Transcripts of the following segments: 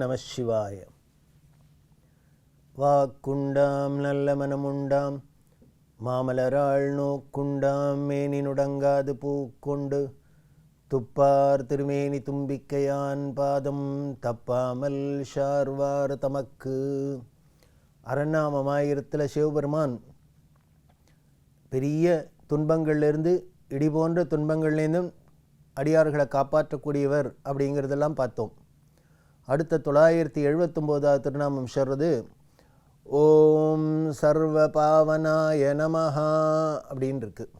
நம சிவாய வாக்குண்டாம் நல்ல மனமுண்டாம்। மாமலராள் நோக்குண்டாம் மேனினுடங்காது பூக்கொண்டு. துப்பார் திருமேனி தும்பிக்கையான் பாதம் தப்பாமல் ஷார்வார் தமக்கு. அரண்ணாமமாயிரத்தில் சிவபெருமான் பெரிய துன்பங்கள்லேருந்து இடி போன்ற துன்பங்கள்லேருந்தும் அடியார்களை காப்பாற்றக்கூடியவர் அப்படிங்கிறதெல்லாம் பார்த்தோம். அடுத்த தொள்ளாயிரத்தி எழுபத்தொம்போதாவது திருநாமம் சொல்கிறது ஓம் சர்வ பாவனாய நமஹா அப்படின்னு இருக்கு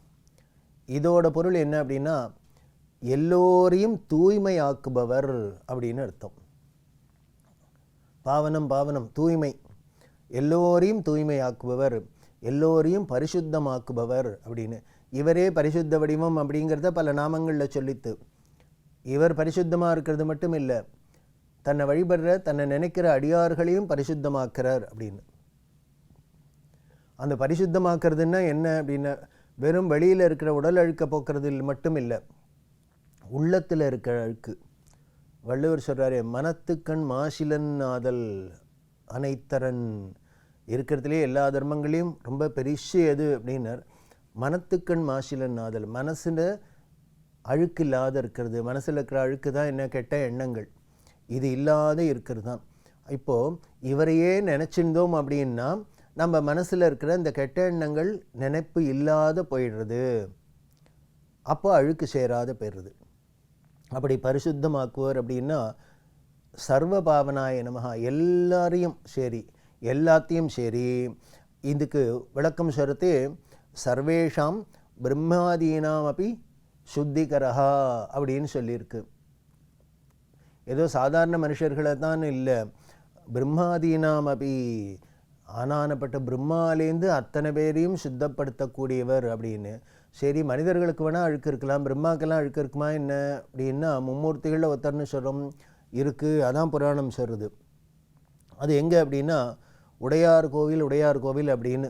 இதோட பொருள் என்ன அப்படின்னா எல்லோரையும் தூய்மையாக்குபவர் அப்படின்னு அர்த்தம். பாவனம் பாவனம் தூய்மை. எல்லோரையும் தூய்மையாக்குபவர் எல்லோரையும் பரிசுத்தமாக்குபவர் அப்படின்னு. இவரே பரிசுத்த வடிவம் அப்படிங்கிறத பல நாமங்களில் சொல்லித்து இவர் பரிசுத்தமாக இருக்கிறது மட்டும் இல்லை தன்னை வழிபடுற தன்னை நினைக்கிற அடியார்களையும் பரிசுத்தமாக்குறார் அப்படின்னு. அந்த பரிசுத்தமாக்குறதுன்னா என்ன அப்படின்னா வெறும் வெளியில் இருக்கிற உடல் அழுக்க போக்குறதில் மட்டும் இல்லை உள்ளத்தில் இருக்கிற அழுக்கு. வள்ளுவர் சொல்கிறாரு மனத்துக்கண் மாசிலன் ஆதல் அனைத்தரன். இருக்கிறதுலே எல்லா தர்மங்களையும் ரொம்ப பெரிசு எது அப்படின்னார். மனத்துக்கண் மாசிலன் ஆதல். மனசில் அழுக்கு இல்லாத இருக்கிறது மனசில் இருக்கிற அழுக்கு தான் என்ன கெட்ட எண்ணங்கள். இது இல்லாத இருக்கிறது தான். இப்போது இவரையே நினச்சிருந்தோம் அப்படின்னா நம்ம மனசில் இருக்கிற இந்த கெட்ட எண்ணங்கள் நினைப்பு இல்லாத போயிடுறது. அப்போ அழுக்கு சேராத போயிடுறது. அப்படி பரிசுத்தமாக்குவர் அப்படின்னா சர்வ பாவனாய நமகா எல்லாரையும் சரி எல்லாத்தையும் சரி. இதுக்கு விளக்கம் சொல்கிறது சர்வேஷாம் பிரம்மாதீனாம் அப்படி சுத்திகரஹா அப்படின்னு சொல்லியிருக்கு. ஏதோ சாதாரண மனுஷர்களை தான் இல்லை. பிரம்மாதீனாம் அப்படி ஆனானப்பட்ட பிரம்மாலேருந்து அத்தனை பேரையும் சுத்தப்படுத்தக்கூடியவர் அப்படின்னு. சரி மனிதர்களுக்கு வேணால் அழுக்கு இருக்கலாம் பிரம்மாக்கெல்லாம் அழுக்கு இருக்குமா என்ன? அப்படின்னா மும்மூர்த்திகளில் ஒருத்தர்னு சொல்கிறோம் இருக்குது அதான் புராணம் சொல்கிறது அது எங்கே அப்படின்னா உடையார் கோவில் உடையார் கோவில் அப்படின்னு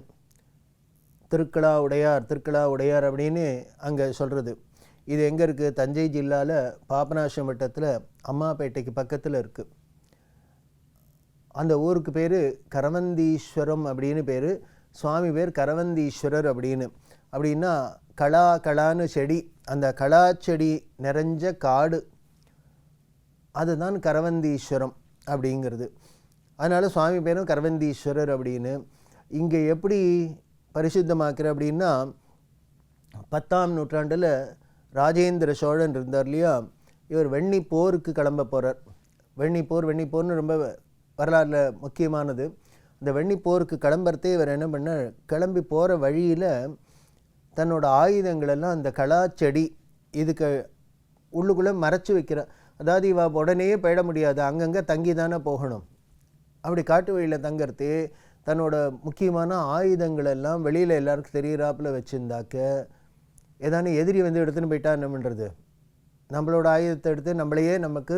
திருக்களா உடையார் திருக்களா உடையார் அப்படின்னு அங்கே சொல்கிறது இது எங்கே இருக்குது தஞ்சை ஜில்லாவில் பாபநாசம் வட்டத்தில் அம்மாப்பேட்டைக்கு பக்கத்தில் இருக்குது அந்த ஊருக்கு பேர் கரவந்தீஸ்வரம் அப்படின்னு பேர். சுவாமி பேர் கரவந்தீஸ்வரர் அப்படின்னு. அப்படின்னா களா களான்னு செடி அந்த களா செடி நிறைஞ்ச காடு. அதுதான் கரவந்தீஸ்வரம் அப்படிங்கிறது. அதனால் சுவாமி பேரும் கரவந்தீஸ்வரர் அப்படின்னு. இங்கே எப்படி பரிசுத்தமாக்குற அப்படின்னா பத்தாம் நூற்றாண்டில் ராஜேந்திர சோழன் இருந்தார் இல்லையா? இவர் வெண்ணி போருக்கு கிளம்ப போகிறார் வெண்ணி போர் வெண்ணி போர்னு ரொம்ப வரலாறில் முக்கியமானது. இந்த வெண்ணி போருக்கு கிளம்புறதே இவர் என்ன பண்ணார்? கிளம்பி போகிற வழியில் தன்னோட ஆயுதங்களெல்லாம் அந்த கலாச்செடி இதுக்கு உள்ளுக்குள்ளே மறைச்சி வைக்கிறார். அதாவது இவ உடனே போயிட முடியாது. அங்கங்கே தங்கி தானே போகணும். அப்படி காட்டு வழியில் தங்கிறது தன்னோட முக்கியமான ஆயுதங்களெல்லாம் வெளியில் எல்லாருக்கும் தெரியிறாப்புல வச்சுருந்தாக்க ஏதானே எதிரி வந்து எடுத்துன்னு போயிட்டா என்ன பண்ணுறது நம்மளோட ஆயுதத்தை எடுத்து நம்மளையே நமக்கு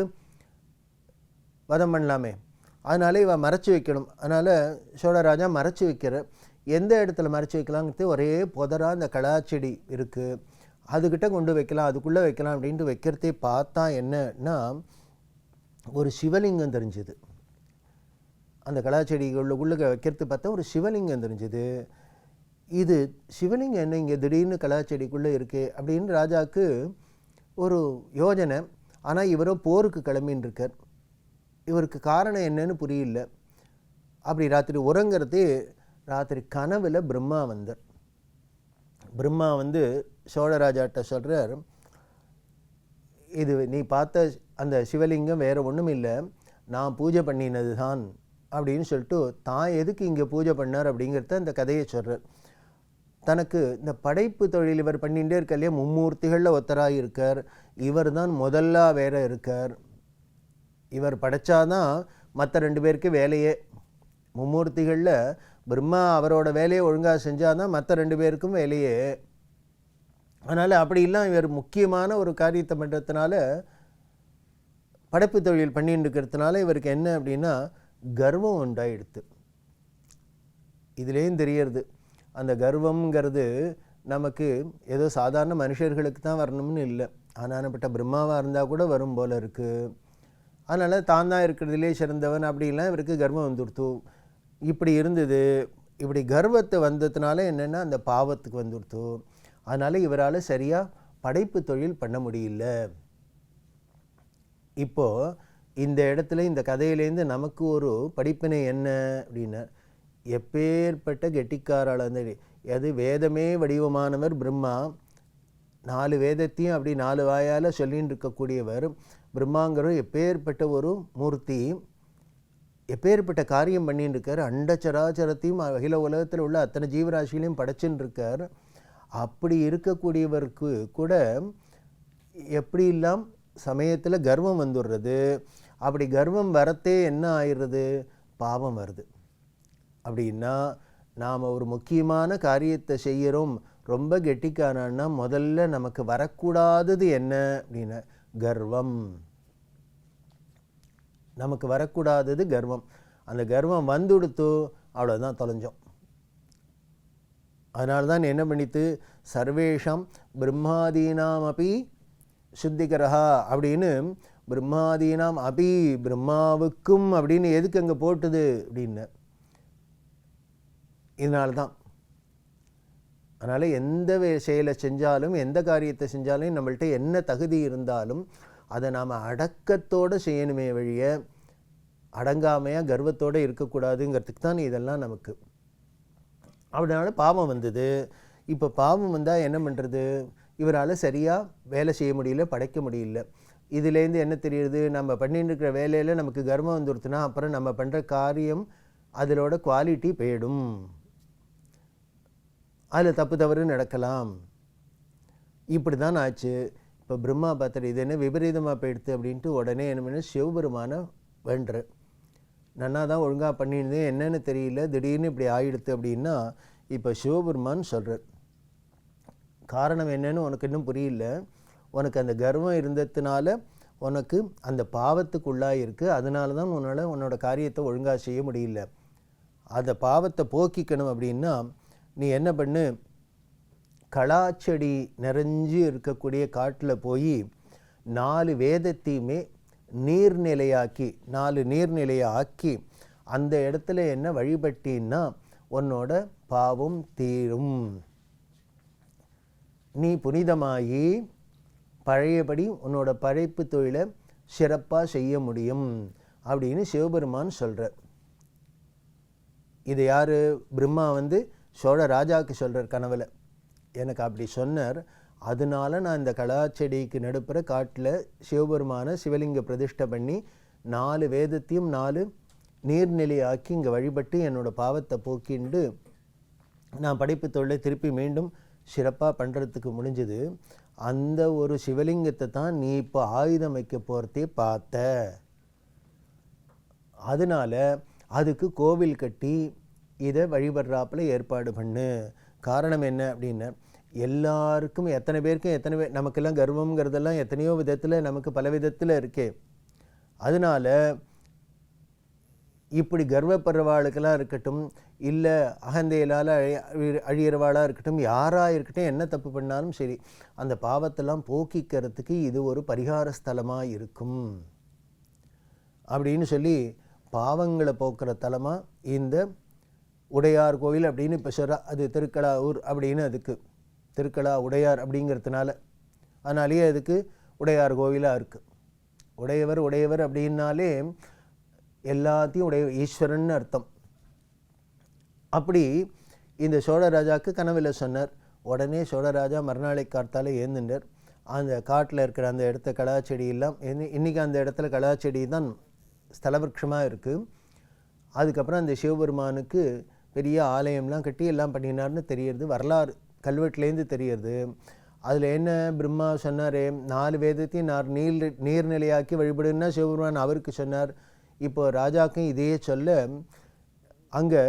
வதம் பண்ணலாமே. அதனால் இவன் மறைச்சி வைக்கணும். அதனால் சோழராஜா மறைச்சி வைக்கிற எந்த இடத்துல மறைச்சி வைக்கலாங்கிறது ஒரே புதராக அந்த கலாச்செடி இருக்குது அதுக்கிட்ட கொண்டு வைக்கலாம் அதுக்குள்ளே வைக்கலாம் அப்படின்ட்டு வைக்கிறதே பார்த்தா என்னன்னா ஒரு சிவலிங்கம் தெரிஞ்சுது. அந்த கலாச்செடிகளுக்குள்ளே வைக்கிறது பார்த்தா ஒரு சிவலிங்கம் தெரிஞ்சுது. இது சிவலிங்கம் என்ன இங்கே திடீர்னு கலாச்செடிக்குள்ளே இருக்குது அப்படின்னு ராஜாவுக்கு ஒரு யோஜனை. ஆனால் இவரோ போருக்கு கிளம்பின்னு இருக்கார் இவருக்கு காரணம் என்னன்னு புரியல. அப்படி ராத்திரி உறங்கிறது ராத்திரி கனவில் பிரம்மா வந்தார். பிரம்மா வந்து சோழராஜாட்ட சொல்கிறார் இது நீ பார்த்த அந்த சிவலிங்கம் வேறு ஒன்றும் இல்லை. நான் பூஜை பண்ணினது தான் அப்படின்னு சொல்லிட்டு தான் எதுக்கு இங்கே பூஜை பண்ணார்? அப்படிங்கிறத அந்த கதையை சொல்கிறார் தனக்கு இந்த படைப்பு தொழில் இவர் பண்ணிகிட்டே இருக்க இல்லையா? மும்மூர்த்திகளில் ஒத்தராக இருக்கார் இவர் தான் முதல்ல வேற இருக்கார். இவர் படைச்சாதான் மற்ற ரெண்டு பேருக்கு வேலையே. மும்மூர்த்திகளில் பிரம்மா அவரோட வேலையை ஒழுங்காக செஞ்சால் தான் மற்ற ரெண்டு பேருக்கும் வேலையே. அதனால் அப்படிலாம் இவர் முக்கியமான ஒரு காரியத்தை பண்ணுறதுனால படைப்பு தொழில் பண்ணிட்டு இருக்கிறதுனால இவருக்கு என்ன அப்படின்னா கர்வம் உண்டாயிடுது. இதுலேயும் தெரியறது அந்த கர்வம்ங்கிறது நமக்கு ஏதோ சாதாரண மனுஷர்களுக்கு தான் வரணும்னு இல்லை. ஆனானப்பட்ட பிரம்மாவாக இருந்தால் கூட வரும் போல் இருக்குது அதனால் தான் தான் இருக்கிறதுலே சிறந்தவன் அப்படிலாம் இவருக்கு கர்வம் வந்துடுத்து. இப்படி இருந்தது. இப்படி கர்வத்தை வந்ததுனால என்னென்னா அந்த பாவத்துக்கு வந்துடுத்து. அதனால் இவரால் சரியாக படைப்பு தொழில் பண்ண முடியல. இப்போது இந்த இடத்துல இந்த கதையிலேருந்து நமக்கு ஒரு படிப்பினை என்ன அப்படின்னா எப்பேற்பட்ட கெட்டிக்காரால் வந்து அது வேதமே வடிவமானவர் பிரம்மா நாலு வேதத்தையும் அப்படி நாலு வாயால் சொல்லின்னு இருக்கக்கூடியவர் பிரம்மாங்கிறவர் எப்பேற்பட்ட ஒரு மூர்த்தி எப்பேற்பட்ட காரியம் பண்ணின்னு இருக்கார் அண்ட சராச்சரத்தையும் அகில உலகத்தில் உள்ள அத்தனை ஜீவராசிகளையும் படைச்சுன்னு இருக்கார் அப்படி இருக்கக்கூடியவருக்கு கூட எப்படி இல்லாம் சமயத்தில் கர்வம் வந்துடுறது அப்படி கர்வம் வரத்தே என்ன ஆயிடுறது பாவம் வருது. அப்படின்னா நாம் ஒரு முக்கியமான காரியத்தை செய்கிறோம் ரொம்ப கெட்டிக்கானா முதல்ல நமக்கு வரக்கூடாதது என்ன அப்படின்னா கர்வம். நமக்கு வரக்கூடாதது கர்வம். அந்த கர்வம் வந்துடுத்தோ அவ்வளோதான் தொலைஞ்சோம். அதனால தான் என்ன பண்ணித்து? சர்வேஷாம் பிரம்மாதீனாம் அப்பி சுத்திகரஹா அப்படின்னு பிரம்மாதீனாம் அபி பிரம்மாவுக்கும் அப்படின்னு எதுக்கு அங்கே போட்டுது அப்படின்னு இதனால தான் அதனால் எந்த வே- செயலை செஞ்சாலும் எந்த காரியத்தை செஞ்சாலும் நம்மள்ட்ட என்ன தகுதி இருந்தாலும் அதை நாம் அடக்கத்தோடு செய்யணுமே வழிய அடங்காமையாக கர்வத்தோடு இருக்கக்கூடாதுங்கிறதுக்கு தான் இதெல்லாம் நமக்கு. அதனால பாவம் வந்தது. இப்போ பாவம் வந்தால் என்ன பண்ணுறது இவரால் சரியாக வேலை செய்ய முடியல படைக்க முடியல. இதுலேருந்து என்ன தெரியுது? நம்ம பண்ணிட்டு இருக்கிற வேலையில் நமக்கு கர்வம் வந்துடுத்துனா அப்புறம் நம்ம பண்ணுற காரியம் அதிலோட குவாலிட்டி போயிடும். அதில் தப்பு தவறு நடக்கலாம். இப்படி தான் ஆச்சு. இப்போ பிரம்மா பார்த்துட்டு இது என்ன விபரீதமாக போயிடுத்து அப்படின்ட்டு உடனே என்ன சிவபெருமானை சிவபெருமான நன்னா தான் ஒழுங்காக பண்ணியிருந்தேன் என்னென்னு தெரியல திடீர்னு இப்படி ஆயிடுத்து அப்படின்னா இப்போ சிவபெருமான் சொல்கிறார் காரணம் என்னன்னு உனக்கு இன்னும் புரியல. உனக்கு அந்த கர்வம் இருந்ததுனால உனக்கு அந்த பாவத்துக்குள்ளாக இருக்குது அதனால தான் உன்னால் உன்னோட காரியத்தை ஒழுங்காக செய்ய முடியல. அந்த பாவத்தை போக்கிக்கணும் அப்படின்னா நீ என்ன பண்ணு? கலாச்செடி நிறைஞ்சு இருக்கக்கூடிய காட்டில் போய் நாலு வேதத்தையுமே நீர்நிலையாக்கி நாலு நீர்நிலையை ஆக்கி அந்த இடத்துல என்ன வழிபட்டின்னா உன்னோட பாவம் தீரும். நீ புனிதமாகி பழையபடி உன்னோட படைப்பு தொழிலை சிறப்பாக செய்ய முடியும் அப்படின்னு சிவபெருமான் சொல்கிறார் இது யார்? பிரம்மா வந்து சோழ ராஜாவுக்கு சொல்கிறார் கனவில். எனக்கு அப்படி சொன்னார். அதனால நான் இந்த கலாச்செடிக்கு நடுப்புற காட்டில் சிவபெருமான சிவலிங்க பிரதிஷ்டை பண்ணி நாலு வேதத்தையும் நாலு நீர்நிலையாக்கி இங்கே வழிபட்டு என்னோட பாவத்தை போக்கிண்டு நான் படைப்பு தொழிலை திருப்பி மீண்டும் சிறப்பாக பண்ணுறதுக்கு முடிஞ்சது. அந்த ஒரு சிவலிங்கத்தை தான் நீ இப்போ ஆயுதம் வைக்க போகிறதே பார்த்த. அதனால அதுக்கு கோவில் கட்டி இதை வழிபடுறாப்புல ஏற்பாடு பண்ணு. காரணம் என்ன அப்படின்னா எல்லாருக்கும் எத்தனை பேருக்கும் எத்தனை பேர் நமக்கெல்லாம் கர்வம்ங்கிறதெல்லாம் எத்தனையோ விதத்தில் நமக்கு பல விதத்தில் இருக்கே. அதனால இப்படி கர்வப்படுறவாளுக்கெல்லாம் இருக்கட்டும் இல்லை அகந்தையிலால் அழி அழியிறவாளாக இருக்கட்டும் யாராக இருக்கட்டும் என்ன தப்பு பண்ணாலும் சரி அந்த பாவத்தெல்லாம் போக்கிக்கிறதுக்கு இது ஒரு பரிகார ஸ்தலமாக இருக்கும். அப்படின்னு சொல்லி பாவங்களை போக்குற தலமாக இந்த உடையார் கோவில் அப்படின்னு இப்போ சொல்கிறா அது திருக்கலாவூர் அப்படின்னு அதுக்கு திருக்கலா உடையார் அப்படிங்கிறதுனால. அதனாலேயே அதுக்கு உடையார் கோவிலாக இருக்குது உடையவர் உடையவர் அப்படின்னாலே எல்லாத்தையும் உடைய ஈஸ்வரன் அர்த்தம். அப்படி இந்த சோழராஜாவுக்கு கனவில் சொன்னார். உடனே சோழராஜா மறுநாளை காத்தால் ஏந்துட்டார் அந்த காட்டில் இருக்கிற அந்த இடத்த கலாச்செடி எல்லாம் இன்றைக்கி அந்த இடத்துல கலாச்செடி தான் ஸ்தலவிருட்சமாக இருக்குது அதுக்கப்புறம் அந்த சிவபெருமானுக்கு பெரிய ஆலயம்லாம் கட்டி எல்லாம் பண்ணினார்னு தெரியறது வரலாறு கல்வெட்டுலேருந்து தெரியறது. அதில் என்ன பிரம்மா சொன்னாரே நாலு வேதத்தையும் நான் நீர் நீர்நிலையாக்கி வழிபடுன்னா சிவபெருமான் அவருக்கு சொன்னார். இப்போ ராஜாக்கும் இதையே சொல்ல அங்கே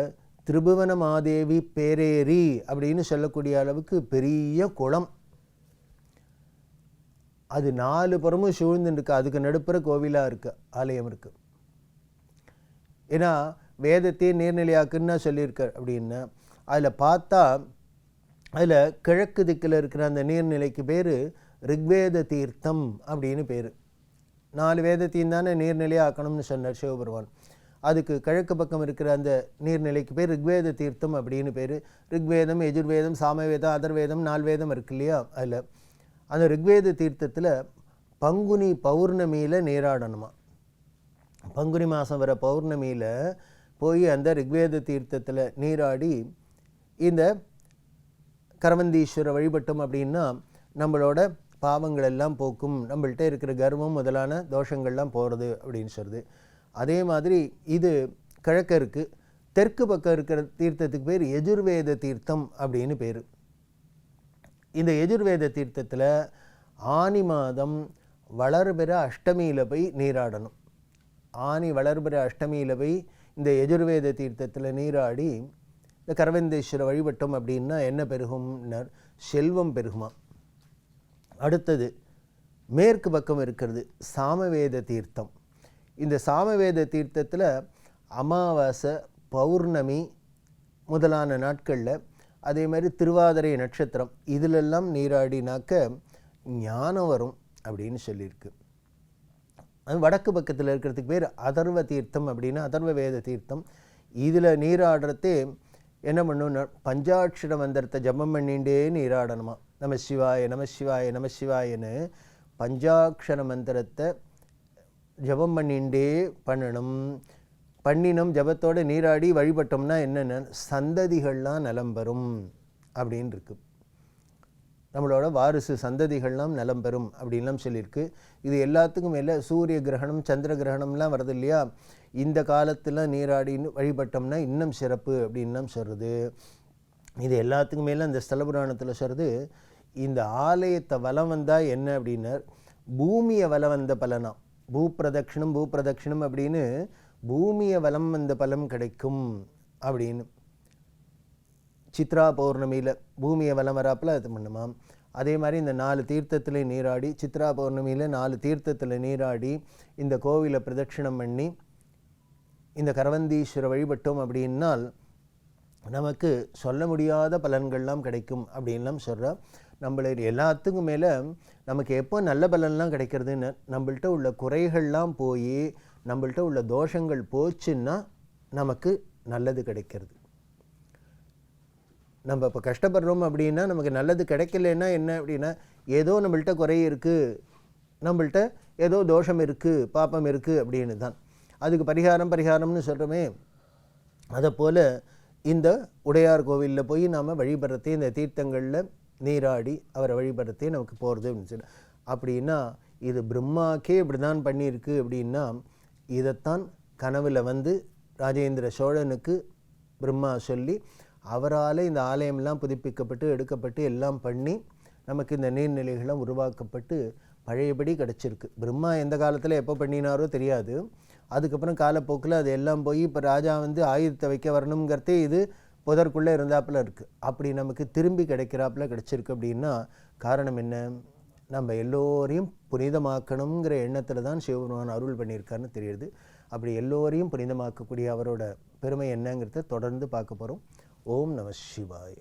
திரிபுவன மாதேவி பேரேரி அப்படின்னு சொல்லக்கூடிய அளவுக்கு பெரிய குளம். அது நாலு புறமும் சூழ்ந்துருக்கு அதுக்கு நடுப்புற கோவிலாக இருக்குது ஆலயம் இருக்குது ஏன்னா வேதத்தை நீர்நிலையாக்குன்னு சொல்லியிருக்கார் அப்படின்னு. அதில் பார்த்தா அதில் கிழக்கு திக்கில் இருக்கிற அந்த நீர்நிலைக்கு பேர் ரிக்வேத தீர்த்தம் அப்படின்னு பேர். நாலு வேதத்தையும் தானே நீர்நிலையாக்கணும்னு சொன்னார் சிவபெருமான். அதுக்கு கிழக்கு பக்கம் இருக்கிற அந்த நீர்நிலைக்கு பேர் ரிக்வேத தீர்த்தம் அப்படின்னு பேர். ரிக்வேதம் எஜுர்வேதம் சாமவேதம் அதர்வேதம் நால்வேதம் இருக்கு இல்லையா அதில். அந்த ரிக்வேத தீர்த்தத்தில் பங்குனி பௌர்ணமியில் நீராடணுமா. பங்குனி மாதம் வர பௌர்ணமியில் போய் அந்த ரிக்வேத தீர்த்தத்தில் நீராடி இந்த கரவந்தீஸ்வர வழிபட்டோம் அப்படின்னா நம்மளோட பாவங்கள் எல்லாம் போக்கும். நம்மள்கிட்ட இருக்கிற கர்வம் முதலான தோஷங்கள்லாம் போகிறது அப்படின்னு சொல்கிறது அதே மாதிரி இது கிழக்க இருக்குது தெற்கு பக்கம் இருக்கிற தீர்த்தத்துக்கு பேர் எஜுர்வேத தீர்த்தம் அப்படின்னு பேர். இந்த எஜுர்வேத தீர்த்தத்தில் ஆனி மாதம் வளர்பெற அஷ்டமியில் போய் நீராடணும். ஆனி வளர்பெற அஷ்டமியில் போய் இந்த எஜுர்வேத தீர்த்தத்தில் நீராடி இந்த கரவந்தேஸ்வர வழிபட்டோம் அப்படின்னா என்ன பெருகும்னர்? செல்வம் பெருகுமா? அடுத்தது மேற்கு பக்கம் இருக்கிறது சாமவேத தீர்த்தம். இந்த சாமவேத தீர்த்தத்தில் அமாவாசை பௌர்ணமி முதலான நாட்களில் அதே மாதிரி திருவாதிரை நட்சத்திரம் இதிலெல்லாம் நீராடினாக்க ஞானம் வரும் அப்படின்னு சொல்லியிருக்கு. அது வடக்கு பக்கத்தில் இருக்கிறதுக்கு பேர் அதர்வ தீர்த்தம் அப்படின்னா அதர்வ வேத தீர்த்தம். இதில் நீராடுறதே என்ன பண்ணணும்னா பஞ்சாட்சர மந்திரத்தை ஜபம் பண்ணிண்டே நீராடணுமா. நம சிவாய நம சிவாய நம சிவாயன்னு பஞ்சாட்சர மந்திரத்தை ஜபம் பண்ணிண்டே பண்ணணும். பண்ணினோம் ஜபத்தோடு நீராடி வழிபட்டோம்னா என்னென்ன? சந்ததிகள்லாம் நலம் பெறும் அப்படின்னு இருக்குது நம்மளோட வாரிசு சந்ததிகள்லாம் நலம் பெறும் அப்படின்லாம் சொல்லியிருக்கு. இது எல்லாத்துக்கும் மேலே சூரிய கிரகணம் சந்திர கிரகணம்லாம் வருது இல்லையா? இந்த காலத்தில் நீராடின்னு வழிபட்டோம்னா இன்னும் சிறப்பு அப்படின்லாம் சொல்கிறது இது எல்லாத்துக்கும் மேலே அந்த ஸ்தல புராணத்தில் சொல்கிறது இந்த ஆலயத்தை வலம் வந்தால் என்ன அப்படின்னார்? பூமியை வலம் வந்த பலனா? பூப்பிரதட்சிணம் பூப்பிரதட்சிணம் அப்படின்னு பூமியை வலம் வந்த பலம் கிடைக்கும் அப்படின்னு. சித்ரா பௌர்ணமியில் பூமியை வலம் வராப்பில் அது பண்ணுமாம் அதே மாதிரி இந்த நாலு தீர்த்தத்தில் நீராடி சித்ரா பௌர்ணமியில் நாலு தீர்த்தத்தில் நீராடி இந்த கோவிலை பிரதட்சிணம் பண்ணி இந்த கரவந்தீஸ்வரர் வழிபட்டோம் அப்படின்னால் நமக்கு சொல்ல முடியாத பலன்கள்லாம் கிடைக்கும் அப்படின்லாம் சொல்கிறார் நம்மள எல்லாத்துக்கும் மேலே நமக்கு எப்போ நல்ல பலன்லாம் கிடைக்கிறதுன்னு நம்மள்ட்ட உள்ள குறைகள்லாம் போய் நம்மள்ட்ட உள்ள தோஷங்கள் போச்சுன்னா நமக்கு நல்லது கிடைக்கிறது. நம்ம இப்போ கஷ்டப்படுறோம் அப்படின்னா நமக்கு நல்லது கிடைக்கலன்னா என்ன அப்படின்னா ஏதோ நம்மள்கிட்ட குறை இருக்குது நம்மள்கிட்ட ஏதோ தோஷம் இருக்குது பாப்பம் இருக்குது அப்படின்னு தான். அதுக்கு பரிகாரம் பரிகாரம்னு சொல்கிறோமே அதை போல் இந்த உடையார் கோவிலில் போய் நாம் வழிபடுறதே இந்த தீர்த்தங்களில் நீராடி அவரை வழிபடுறதே நமக்கு போகிறது அப்படின்னு சொல்லி. அப்படின்னா இது பிரம்மாக்கே இப்படி தான் பண்ணியிருக்கு அப்படின்னா இதைத்தான் கனவில் வந்து ராஜேந்திர சோழனுக்கு பிரம்மா சொல்லி அவரால் இந்த ஆலயம்லாம் புதுப்பிக்கப்பட்டு எடுக்கப்பட்டு எல்லாம் பண்ணி நமக்கு இந்த நீர்நிலைகள்லாம் உருவாக்கப்பட்டு பழையபடி கிடச்சிருக்கு. பிரம்மா எந்த காலத்தில் எப்போ பண்ணினாரோ தெரியாது. அதுக்கப்புறம் காலப்போக்கில் அது எல்லாம் போய் இப்போ ராஜா வந்து ஆயுதத்தை வைக்க வரணுங்கிறதே இது புதற்குள்ளே இருந்தாப்புல இருக்குது அப்படி நமக்கு திரும்பி கிடைக்கிறாப்புல கிடச்சிருக்கு அப்படின்னா காரணம் என்ன? நம்ம எல்லோரையும் புனிதமாக்கணுங்கிற எண்ணத்தில் தான் சிவபெருமான் அருள் பண்ணியிருக்காருன்னு தெரியுது. அப்படி எல்லோரையும் புனிதமாக்கக்கூடிய அவரோட பெருமை என்னங்கிறத தொடர்ந்து பார்க்க போகிறோம் ஓம் நம சிவாய